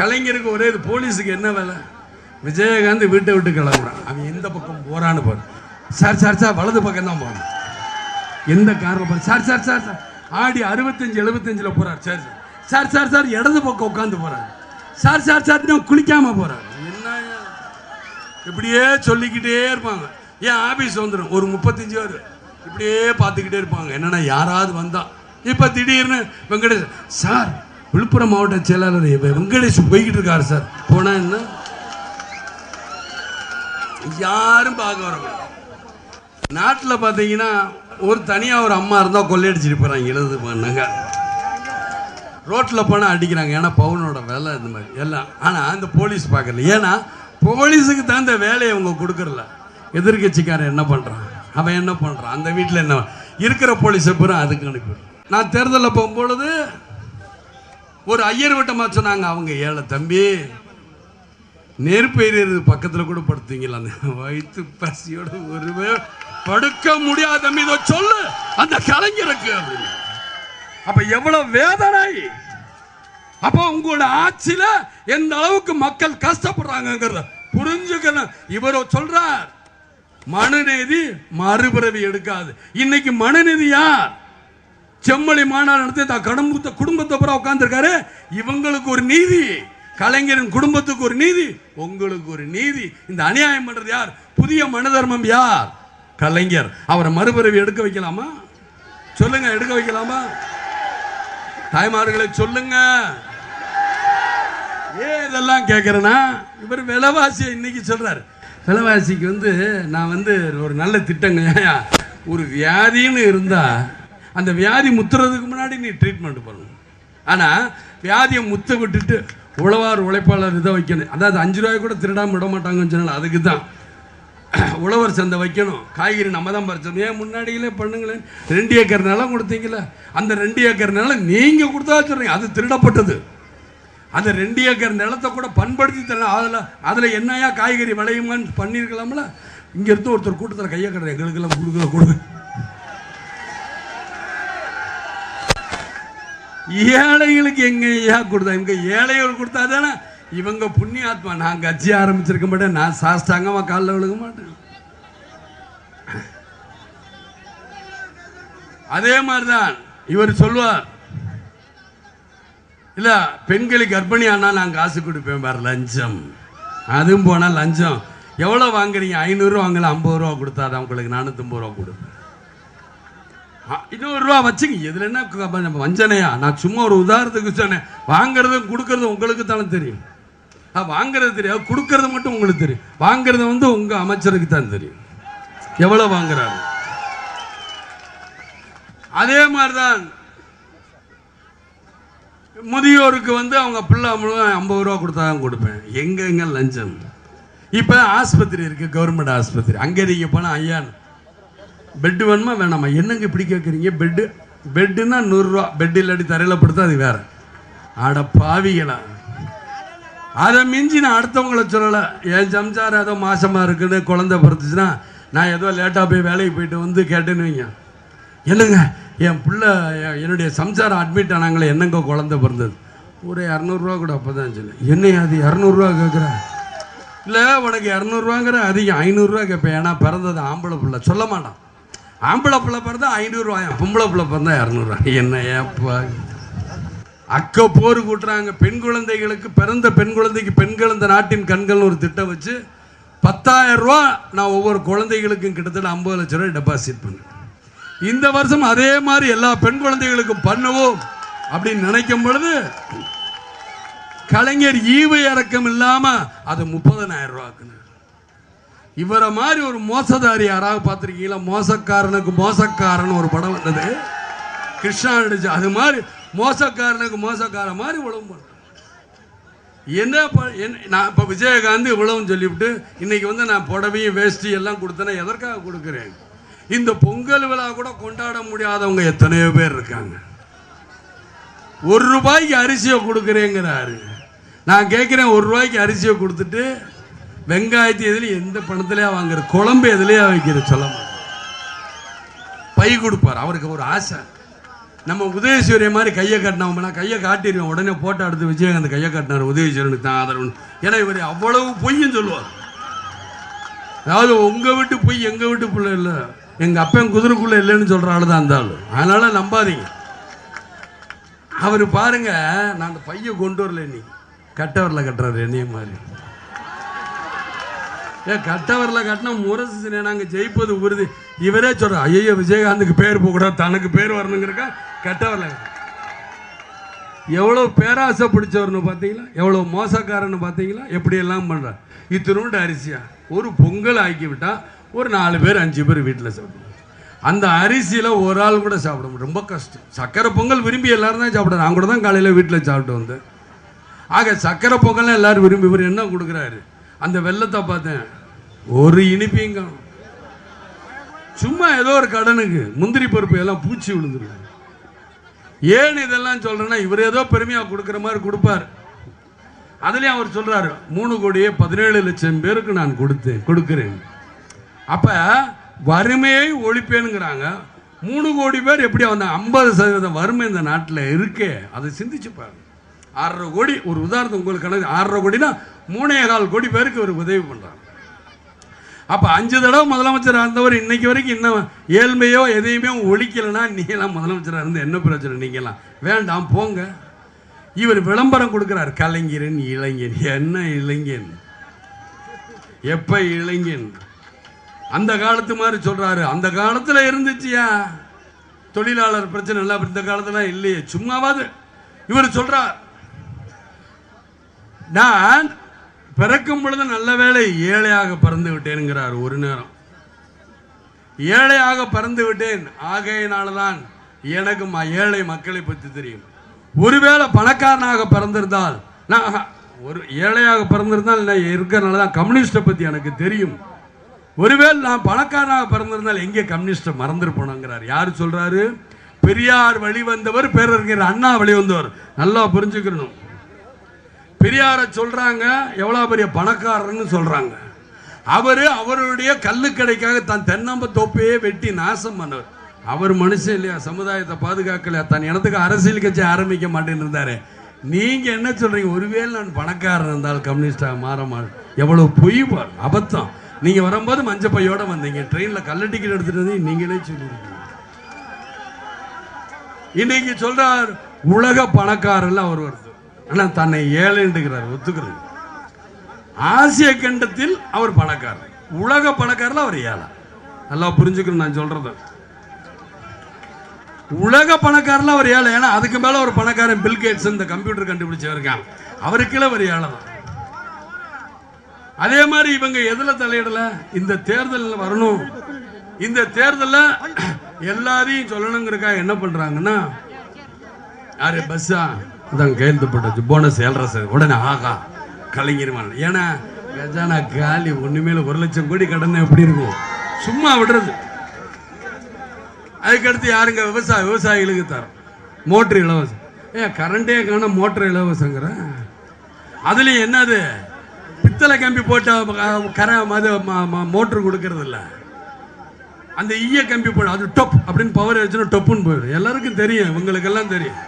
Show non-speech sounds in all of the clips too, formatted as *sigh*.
கலைஞருக்கு ஒரே இது போலீஸுக்கு என்ன வேலை? விஜயகாந்த் வீட்டை விட்டு கிளம்புறான். அவன் எந்த பக்கம் போறான்னு பாரு. சார் சார் சார் வலது பக்கம் தான் போகிறான் எந்த காரில் சார் சார் சார் சார். ஆடி அறுபத்தஞ்சு எழுபத்தஞ்சில் போகிறார் சார் சார். சார் சார் இடது பக்கம் உட்காந்து போகிறார் சார் சார் சார் நான் குளிக்காம போகிறார் என்ன இப்படியே சொல்லிக்கிட்டே இருப்பாங்க. ஏன் ஆஃபீஸ் வந்துடும் ஒரு முப்பத்தஞ்சு பேர். இப்படியே பார்த்துக்கிட்டே இருப்பாங்க. என்னன்னா யாராவது வந்தால் இப்போ திடீர்னு வெங்கடேஷ் சார் விழுப்புரம் மாவட்ட செயலாளர் வெங்கடேஷ் போய்கிட்டு இருக்காரு சார். போனா என்ன? யாரும் பார்க்க வர நாட்டில் பார்த்தீங்கன்னா ஒரு தனியாக ஒரு அம்மா இருந்தால் கொள்ளையடிச்சிட்டு போகிறாங்க எழுது பண்ணாங்க ரோட்டில் போனால் அடிக்கிறாங்க. ஏன்னா பவுனோட வேலை இந்த மாதிரி. எல்லாம். ஆனால் அந்த போலீஸ் பார்க்கல. ஏன்னா போலீஸுக்கு தகுந்த வேலையை அவங்க கொடுக்கறல. எதிர்கட்சிக்காரன் என்ன பண்ணுறான் அவன் என்ன பண்ணுறான் அந்த வீட்டில் என்ன? இருக்கிற போலீஸை பூரா அதுக்கு அனுப்பிடுறான் நான் தேர்தலில் போகும்பொழுது ஒரு ஐயர் வட்டமா சொன்னாங்க அவங்க ஏழை தம்பி நெருப்பு பக்கத்தில் கூட படுத்துங்களா? அந்த *laughs* வயிற்று பசியோட ஒருவே படுக்க முடியாத தம்பி இதை சொல்லு அந்த கலைஞருக்கு அப்படின்னு. அப்ப எவ்வளவு வேதனை. அப்போ உங்களோட ஆட்சியில எந்த அளவுக்கு மக்கள் கஷ்டப்படுறாங்கிறத புரிஞ்சுக்கணும். இவரோ சொல்றார் மனுநீதி மறுபிறவி எடுக்காது. இன்னைக்கு மனுநீதி யார்? செம்மொழி மாநாடு நடத்தி தான் கடம்பூத்த குடும்பத்தை பூரா உட்காந்துருக்காரு இவங்களுக்கு ஒரு நீதி. கலைஞரின் குடும்பத்துக்கு ஒரு நீதி. உங்களுக்கு ஒரு நீதி. இந்த அநியாயம் பண்றது யார்? புதிய மனதர்மம் யார்? கலைஞர். அவரை மறுபிறவி எடுக்க வைக்கலாமா? சொல்லுங்க எடுக்க வைக்கலாமா? தாய்மார்களை சொல்லுங்க. ஏன் இதெல்லாம் கேட்குறேன்னா இவர் விலைவாசி இன்னைக்கு சொல்றாரு. விலைவாசிக்கு வந்து நான் வந்து ஒரு நல்ல திட்டங்க. ஒரு வியாதின்னு இருந்தால் அந்த வியாதி முத்துறதுக்கு முன்னாடி நீ ட்ரீட்மெண்ட் பண்ணணும். ஆனால் வியாதியை முத்த விட்டுட்டு உழவார் உழைப்பாளர் இதை வைக்கணும். அதாவது அஞ்சு ரூபாய் கூட திருடாம விட மாட்டாங்கன்னு சொன்னால் அதுக்கு தான். உழவர் சந்தை வைக்கணும். காய்கறி நம்ம தான் பறிச்சோம். ஏன் முன்னாடியிலே பண்ணுங்களேன். ரெண்டு ஏக்கர் நிலம் கொடுத்தீங்களே அந்த ரெண்டு ஏக்கர் நிலம் நீங்கள் கொடுத்தா சொல்றீங்க. அது திருடப்பட்டது. அந்த ரெண்டு ஏக்கர் நிலத்தை கூட பண்படுத்தி தரலாம் அதில் அதில் என்னையா காய்கறி விளையுமான்னு பண்ணியிருக்கலாம்ல? இங்கேருந்து ஒருத்தர் கூட்டத்தில் கையை கட்டுற எங்களுக்கெல்லாம் கொடுக்க கொடுங்க ஏழைகளுக்கு எங்க ஐயா கொடுத்தா? இவங்க ஏழைகள் கொடுத்தா தானே? இவங்க புண்ணியாத்மா. நான் கட்சி ஆரம்பிச்சிருக்க மாட்டேன். நான் சாஸ்தாங்கமா காலில் விழுக மாட்டேன். அதே மாதிரிதான் இவர் சொல்லுவார். இல்ல பெண்களுக்கு கர்ப்பிணி ஆனால் நான் காசு கொடுப்பேன் பாரு லஞ்சம். அதுவும் போனா லஞ்சம். எவ்வளவு வாங்குறீங்க? ஐநூறுரூவா வாங்கல ஐம்பது ரூபா கொடுத்தாதான் உங்களுக்கு நானூற்றம்பது ரூபா கொடுப்பேன். இன்னொரு ரூபா வச்சுங்க. இதுல என்ன நம்ம வஞ்சனையா? நான் சும்மா ஒரு உதாரணத்துக்கு சொன்னேன். வாங்குறதும் கொடுக்கறதும் உங்களுக்கு தானே தெரியும். வாங்குறது தெரியாது கொடுக்கறது மட்டும் உங்களுக்கு தெரியும். வாங்குறது வந்து உங்க அமைச்சருக்கு தான் தெரியும். எவ்வளவு வாங்குறாரு? அதே மாதிரிதான் முதியோருக்கு வந்து அவங்க பிள்ளை முழுவதும் ஐம்பது ரூபா கொடுத்தா தான் கொடுப்பேன். எங்க எங்க லஞ்சம்? இப்போ ஆஸ்பத்திரி இருக்கு கவர்மெண்ட் ஆஸ்பத்திரி. அங்கே நீங்க போனால் ஐயான் பெட்டு வேணுமா? வேணாமா என்னங்க இப்படி கேட்குறீங்க பெட்டு பெட்டுன்னா நூறுரூவா. பெட் இல்லாட்டி தரையில் படுத்தா அது வேற. ஆட பாவிகளா. அதை மிஞ்சி நான் அடுத்தவங்கள சொல்லலை. என் சம்சாரம் ஏதோ மாசமாக இருக்குன்னு குழந்தை பிறந்துச்சுன்னா நான் ஏதோ லேட்டாக போய் வேலைக்கு போயிட்டு வந்து கேட்டேன்னு வைங்க. என்னங்க? என் பிள்ளை என்னுடைய சம்சாரம் அட்மிட் ஆனாங்களே என்னங்க குழந்தை பிறந்தது? ஒரு இரநூறுவா கூட அப்போ தான் சொல்லு என்ன அது இரநூறுவா கேட்குறேன் இல்லை உனக்கு இரநூறுவாங்கிற அதிகம் ஐநூறுரூவா கேட்பேன் ஏன்னா பிறந்தது ஆம்பளை பிள்ளை. சொல்ல மாட்டான். ஆம்பளை பிள்ளை பிறந்தா ஐநூறுரூவாயா பொம்பளை பிள்ளை பிறந்தா இரநூறுவா என்ன ஏப்பா? அக்க போர் கூட்டுறாங்க. பெண் குழந்தைகளுக்கு பிறந்த பெண் குழந்தைக்கு பெண்கள் இந்த நாட்டின் கண்கள்னு ஒரு திட்டம் வச்சு பத்தாயிரம் ரூபா நான் ஒவ்வொரு குழந்தைகளுக்கும் கிட்டத்தட்ட ஐம்பது லட்ச ரூபாய் டெபாசிட் பண்ணேன். இந்த வருஷம் அதே மாதிரி எல்லா பெண் குழந்தைகளுக்கும் பண்ணுவோம் அப்படின்னு நினைக்கும் பொழுது கலைஞர் ஈவு இறக்கம் இல்லாமல் அது முப்பதனாயிரம் ரூபாக்குன்னு இவரை மாதிரி ஒரு மோசதாரி யாராவது பார்த்துருக்கீங்களா? மோசக்காரனுக்கு மோசக்காரன் ஒரு படம் வந்தது. கிருஷ்ணா நடிச்சு அது மாதிரி மோசக்காரனுக்கு மோசக்காரன் மாதிரி உழவு என்ன ப- நான் இப்போ விஜயகாந்த் இவ்வளவுன்னு சொல்லிவிட்டு இன்னைக்கு வந்து நான் புடவையும் வேஷ்டி எல்லாம் கொடுத்தேன்னா எதற்காக கொடுக்குறேன்? இந்த பொங்கல் விழா கூட கொண்டாட முடியாதவங்க எத்தனையோ பேர் இருக்காங்க. ஒரு ரூபாய்க்கு அரிசியை கொடுக்குறேங்கிறாரு. நான் கேட்குறேன் ஒரு ரூபாய்க்கு அரிசியை கொடுத்துட்டு வெங்காயத்தை எதுலையும் எந்த பணத்திலேயே வாங்குற குழம்பு எதுலையா வைக்கிற சொல்ல பை கொடுப்பார். அவருக்கு ஒரு ஆசை. நம்ம உதயசூரிய மாதிரி கையை காட்டினோம்னா கையை காட்டிடுவேன். உடனே போட்டோ எடுத்து விஜயகாந்த் கையை காட்டினார். உதயசூரியனுக்கு தான் ஆதரவு ஏன்னா இவர் அவ்வளவு பொய்யும் சொல்லுவார். அதாவது உங்க வீட்டு பொய் எங்க வீட்டு பிள்ளை இல்லை. எங்கள் அப்பன் குதிரைக்குள்ளே இல்லைன்னு சொல்கிற ஆளு தான் அந்த ஆள். அதனால நம்பாதீங்க. அவர் பாருங்க நான் அந்த பையை கொண்டு வரல இன்னைக்கு. கட்டவரில் கட்டுறாரு என்னைய மாதிரி. ஏ கட்டவரில் கட்டினா முரசு நாங்கள் ஜெயிப்பது உறுதி. இவரே சொல்ற ஐயோ விஜயகாந்துக்கு பேர் போகக்கூடாது தனக்கு பேர் வரணுங்கிறக்கா கட்டவரில் எவ்வளோ பேராசை பிடிச்சவர்னு பார்த்தீங்களா? எவ்வளோ மோசக்காரன்னு பார்த்தீங்களா? எப்படியெல்லாம் பண்ணுறார் இத்தினோண்டு அரிசியா? ஒரு பொங்கல் ஆக்கி விட்டால் ஒரு நாலு பேர் அஞ்சு பேர் வீட்டில் சாப்பிடுவோம் அந்த அரிசியில் ஒரு ஆள் கூட சாப்பிட முடியும். ரொம்ப கஷ்டம். சக்கரை பொங்கல் விரும்பி எல்லாரும் தான் சாப்பிட நான் கூட தான் காலையில் வீட்டில் சாப்பிட்டு வந்தேன். ஆக சக்கரை பொங்கல்லாம் எல்லாரும் விரும்பி இவர் என்ன கொடுக்குறாரு? அந்த வெள்ளத்தை பார்த்தேன். ஒரு இனிப்பையும் காணும் சும்மா ஏதோ ஒரு கடனுக்கு முந்திரி பருப்பு எல்லாம் பூச்சி விழுந்துருக்கு ஏன் இதெல்லாம் சொல்கிறேன்னா இவர் ஏதோ பெருமையாக கொடுக்குற மாதிரி கொடுப்பார். அதுலேயும் அவர் சொல்கிறார் மூணு கோடியே பதினேழு லட்சம் பேருக்கு நான் கொடுத்தேன் கொடுக்குறேன். அப்போ வறுமையை ஒழிப்பேனுங்கிறாங்க. மூணு கோடி பேர் எப்படி அந்த ஐம்பது சதவீதம் வறுமை இந்த நாட்டில் இருக்கே? அதை சிந்திச்சு பாருங்க. ஆறரை கோடி ஒரு உதாரணம் உங்களுக்கு கணக்கு ஆறரை கோடினா மூணே கால் கோடி பேருக்கு அவர் உதவி பண்றாங்க. அப்ப அஞ்சு தடவை முதலமைச்சராக இருந்தவர் இன்னைக்கு வரைக்கும் இன்னும் ஏழ்மையோ எதையுமே ஒழிக்கலைன்னா நீங்களாம் முதலமைச்சராக இருந்து என்ன பிரச்சனை நீங்களாம் வேண்டாம் போங்க. இவர் விளம்பரம் கொடுக்குறார். கலைஞரன் இளைஞன். என்ன இளைஞன்? எப்ப இளைஞன்? அந்த காலத்து மாதிரி சொல்றாரு. அந்த காலத்துல இருந்துச்சியா? தொழிலாளர் பிரச்சனை இல்லை இந்த காலத்துல இல்லையே. சும்மாவாது. இவர் சொல்கிறார் நான் பிறக்கும் பொழுது நல்ல வேளை ஏழையாக பறந்து விட்டேன்கிறார் ஒரு நேரம். ஏழையாக பறந்து விட்டேன். ஆகையினால்தான் எனக்கு ஏழை மக்களை பற்றி தெரியும். ஒருவேளை பணக்காரனாக பிறந்திருந்தால் நான் ஒரு ஏழையாக பிறந்திருந்தால் நான் இருக்கிறனால தான் கம்யூனிஸ்டை பற்றி எனக்கு தெரியும். ஒருவேளை நான் பணக்காரனாக பிறந்திருந்தால் எங்கே கம்யூனிஸ்டை மறந்துருப்போனுங்கிறார் யார் சொல்கிறாரு பெரியார் வழி வந்தவர் பேரறிஞர் அண்ணா வழி வந்தவர் நல்லா புரிஞ்சுக்கணும். பெரியாரை சொல்றாங்க எவ்வளோ பெரிய பணக்காரர்னு சொல்றாங்க. அவர் அவருடைய கல்லுக்கடைக்காக தன் தென்னம்ப தோப்பையே வெட்டி நாசம் பண்ணவர். அவர் மனுஷன் இல்லையா சமுதாயத்தை பாதுகாக்கலையா? தன் இனத்துக்கு அரசியல் கட்சி ஆரம்பிக்க மாட்டேன்னு இருந்தாரு. நீங்க என்ன சொல்றீங்க? ஒருவேளை நான் பணக்காரன் இருந்தால் கம்யூனிஸ்டாக மாற மாட்டேன் எவ்வளவு பொய் பாரு அபத்தம். நீங்க வரும்போது மஞ்ச பையோட வந்தீங்க ட்ரெயின்ல கள்ள டிக்கெட் எடுத்துட்டு வந்து நீங்களே சொல்லிருக்கீங்க. இன்னைக்கு சொல்றார் உலக பணக்காரர்ல அவர் வருது. ஆனா தன்னை ஏழைன்றுகிறார் ஒத்துக்கிறது. ஆசிய கண்டத்தில் அவர் பணக்காரர். உலக பணக்காரில் அவர் ஏழை. நல்லா புரிஞ்சுக்கணும் நான் சொல்றது. உலக பணக்காரில் அவர் ஏழை. ஏன்னா அதுக்கு மேல ஒரு பணக்காரன் பில் கேட்ஸ் இந்த கம்ப்யூட்டர் கண்டுபிடிச்சவருக்கான் அவருக்குள்ள ஒரு ஏழை தான் அதே மாதிரி இவங்க எதுல தலையிடல? இந்த தேர்தலில் வரணும். இந்த தேர்தலில் எல்லாரையும் சொல்லணுங்கிறக்கா என்ன பண்றாங்கன்னா யாரு பஸ்ஸா? இதான் கையெழுத்து போட்டாச்சு. போனஸ் ஏழரை சதவீதம். உடனே ஆகா கலைஞருமான. ஏன்னா கஜானா காலி ஒன்றுமேல ஒரு லட்சம் கோடி கடன் எப்படி இருக்கும்? சும்மா விடுறது. அதுக்கடுத்து யாருங்க? விவசாய விவசாயிகளுக்கு தரோம். மோட்டர் இலவசம். ஏன் கரண்டே காணும் மோட்டர் இலவசங்கிற? அதுலயும் என்னது? பித்தளை கம்பி போட்ட கரை மது மோட்டர் கொடுக்கறது இல்லை அந்த ஈய கம்பி போட அது டொப் அப்படின்னு பவர் வச்சுன்னா டொப்புன்னு போயிடும். எல்லாருக்கும் தெரியும் இவங்களுக்கெல்லாம் தெரியும்.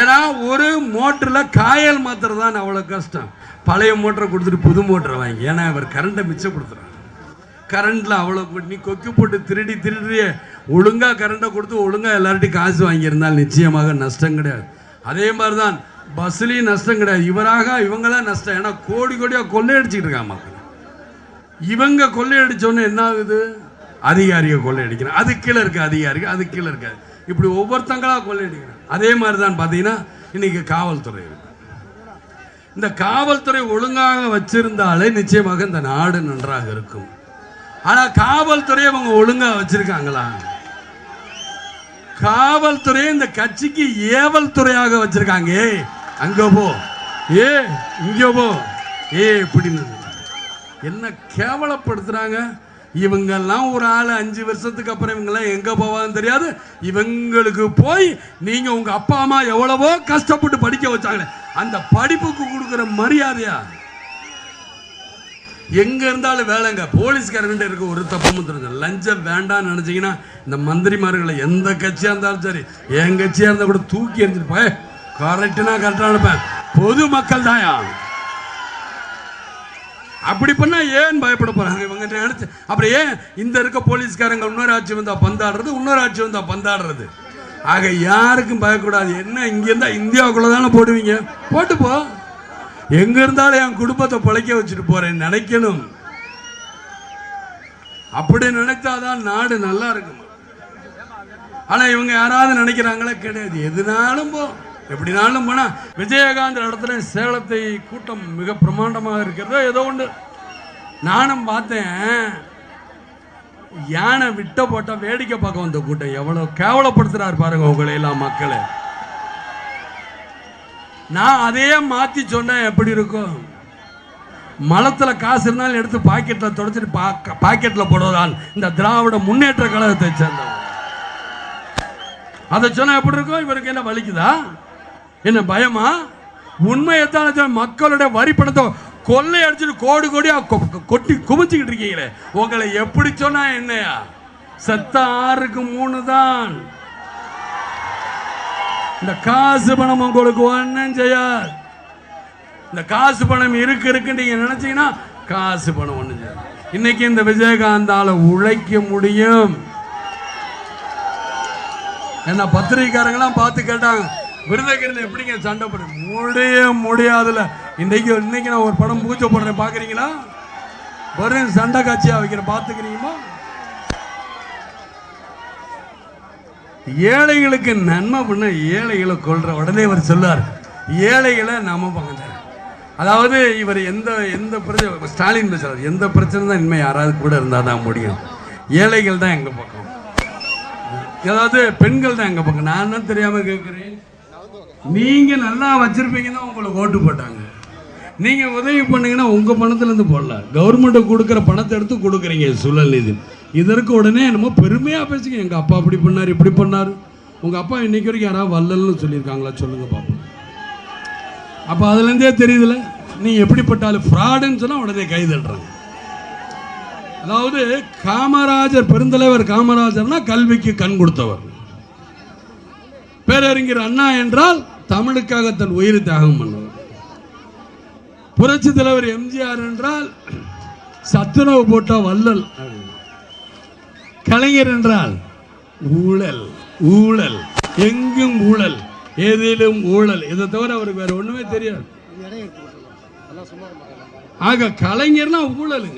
ஏன்னா ஒரு மோட்டரில் காயல் மாத்திரம் தான் அவ்வளோ கஷ்டம். பழைய மோட்டரை கொடுத்துட்டு புது மோட்டரை வாங்கி ஏன்னா இவர் கரண்ட்டை மிச்சம் கொடுத்துறாரு. கரண்டில் அவ்வளோ நீ கொக்கி போட்டு திருடி திருடி ஒழுங்காக கரண்ட்டை கொடுத்து ஒழுங்காக எல்லார்ட்டையும் காசு வாங்கியிருந்தால் நிச்சயமாக நஷ்டம் கிடையாது. அதே மாதிரி தான் பஸ்லேயும் நஷ்டம் கிடையாது. இவராக இவங்களாம் நஷ்டம். ஏன்னா கோடி கோடியாக கொள்ளையடிச்சிட்டு இருக்காங்க மக்கள். இவங்க கொள்ளையடிச்சோன்னு என்ன ஆகுது? அதிகாரியை கொள்ளையடிக்கிறேன் அது கீழே இருக்குது அதிகாரிகள் அது கீழே இருக்காது. இப்படி ஒவ்வொருத்தங்களாக கொள்ளையடிக்கிறேன் அதே மாதிரி தான் பார்த்தீங்கன்னா இன்னைக்கு காவல்துறை இருக்கு. இந்த காவல்துறை ஒழுங்காக வச்சிருந்தாலே நிச்சயமாக இந்த நாடு நன்றாக இருக்கும். ஆனால் காவல்துறை அவங்க ஒழுங்காக வச்சிருக்காங்களா? காவல்துறை இந்த கட்சிக்கு ஏவல் துறையாக வச்சிருக்காங்க. ஏ அங்க போ. ஏ இங்க போ. ஏ இப்படின்னு. என்ன கேவலப்படுத்துறாங்க? இவங்கெல்லாம் ஒரு ஆள் அஞ்சு வருஷத்துக்கு அப்புறம் இவங்கெல்லாம் எங்க போவாங்கன்னு தெரியாது. இவங்களுக்கு போய் நீங்க உங்க அப்பா அம்மா எவ்வளவோ கஷ்டப்பட்டு படிக்க வச்சாங்களே அந்த படிப்புக்கு கொடுக்குற மரியாதையா? எங்க இருந்தாலும் வேலைங்க. போலீஸ்காரங்கிட்ட இருக்க ஒரு தப்பும் தெரிஞ்சு லஞ்சம் வேண்டாம்னு நினைச்சீங்கன்னா இந்த மந்திரிமார்களை எந்த கட்சியா இருந்தாலும் சரி என் கட்சியா இருந்தா கூட தூக்கி எறிஞ்சிட்டு கரெக்டுனா கரெக்டாக அனுப்பேன் பொது மக்கள் தாயா அப்படி பண்ணா ஏன் பயப்பட போறாங்க? இவங்க நினைச்சு அப்புறம் ஏன் இந்த இருக்க போலீஸ்காரங்க இன்னொரு ஆட்சி வந்தா பந்தாடுறது இன்னொரு ஆட்சி வந்தா பந்தாடுறது? ஆக யாருக்கும் பயக்கூடாது என்ன இங்க இருந்தா இந்தியாவுக்குள்ள தானே போடுவீங்க? போட்டுப்போ எங்கே எங்க இருந்தாலும் என் குடும்பத்தை பிழைக்க வச்சுட்டு போறேன் நினைக்கணும். அப்படி நினைச்சாதான் நாடு நல்லா இருக்கும். ஆனா இவங்க யாராவது நினைக்கிறாங்களா கிடையாது. எதுனாலும் போ. எப்படினாலும் போனால் விஜயகாந்த் இடத்துல சேலத்தை கூட்டம் மிக பிரமாண்டமாக இருக்கிறதோ ஏதோ ஒன்று. நானும் பார்த்தேன். யானை விட்ட போட்டால் வேடிக்கை பார்க்க வந்த கூட்டம் எவ்வளோ கேவலப்படுத்துகிறார் பாருங்க உங்களை எல்லாம் மக்களை. நான் அதையே மாற்றி சொன்னேன் எப்படி இருக்கும்? மலத்தில் காசு இருந்தாலும் எடுத்து பாக்கெட்டில் தொடச்சிட்டு பாக்க- பாக்கெட்டில் போடுவதால் இந்த திராவிட முன்னேற்ற கழகத்தை சேர்ந்தவன் அதை சொன்னால் எப்படி இருக்கும்? இவருக்கு என்ன வலிக்குதா? என்ன பயமா? உண்மையைத்தான் சொல்றேன். மக்களுடைய வரி பணத்தை கொள்ளை அடிச்சுட்டு கோடி கோடியா கொ- கொட்டி குமிச்சுக்கிட்டு இருக்கீங்களே. உங்களை எப்படி சொன்னா என்னையா? செத்த ஆறுக்கு மூணு தான். இந்த காசு பணம் உங்களுக்கு ஒன்றும் செய்யாது. இந்த காசு பணம் இருக்கு இருக்கு நீங்க நினைச்சீங்கன்னா காசு பணம் ஒண்ணு செய்யாது. இன்னைக்கு இந்த விஜயகாந்தால உழைக்க முடியும். என்ன பத்திரிகைக்காரங்களாம் பார்த்து கேட்டாங்க விருதுகிரியில் எப்படிங்க சண்டை போட? முடிய முடியாதுல இன்னைக்கு இன்னைக்கு நான் ஒரு படம் பூஜை போடுறேன் பார்க்குறீங்களா வரும் சண்டை காட்சியாக வைக்கிறேன் பார்த்துக்கிறீங்களா? ஏழைகளுக்கு நன்மை பண்ண ஏழைகளை கொள்ற உடனே இவர் சொல்லார் ஏழைகளை நாம பங்கு அதாவது இவர் எந்த எந்த பிரச்சனை ஸ்டாலின் பேசுறாரு எந்த பிரச்சனை தான் இனிமேல் யாராவது கூட இருந்தால் தான் முடியும். ஏழைகள் தான் எங்கள் பக்கம். ஏதாவது பெண்கள் தான் எங்க பக்கம். நான் தான் தெரியாமல் கேட்குறேன் நீங்கள் நல்லா வச்சுருப்பீங்கன்னா உங்களுக்கு ஓட்டு போட்டாங்க. நீங்கள் உதவி பண்ணீங்கன்னா உங்கள் பணத்துலேருந்து போடல. போடலாம் கொடுக்குற பணத்தை எடுத்து கொடுக்குறீங்க சூழல் இது. இதற்கு உடனே என்னமோ பெருமையாக பேசுங்க. எங்கள் அப்பா அப்படி பண்ணார் இப்படி பண்ணார். உங்கள் அப்பா இன்னைக்கு வரைக்கும் யாராவது வல்லல்னு சொல்லியிருக்காங்களா? சொல்லுங்கள் பாப்போம். அப்போ அதுலேருந்தே தெரியுதுல்ல தெரியுதுல நீ எப்படிப்பட்டாலும் ஃப்ராடுன்னு சொன்னால் உடனே கைதட்டுறாங்க அதாவது காமராஜர் பெருந்தலைவர் காமராஜர்னா கல்விக்கு கண் கொடுத்தவர். பேரறிஞர் அண்ணா என்றால் தமிழுக்காக தன் உயிரை தியாகம் பண்ணவர். புரட்சி தலைவர் எம்ஜிஆர் என்றால் சத்துணவு போட்ட வள்ளல். கலைஞர் என்றால் ஊழல் ஊழல் எங்கும் ஊழல் ஏதிலும் ஊழல். இதை தவிர அவருக்கு வேற ஒண்ணுமே தெரியாது. ஆக கலைஞர்னா ஊழலுங்க.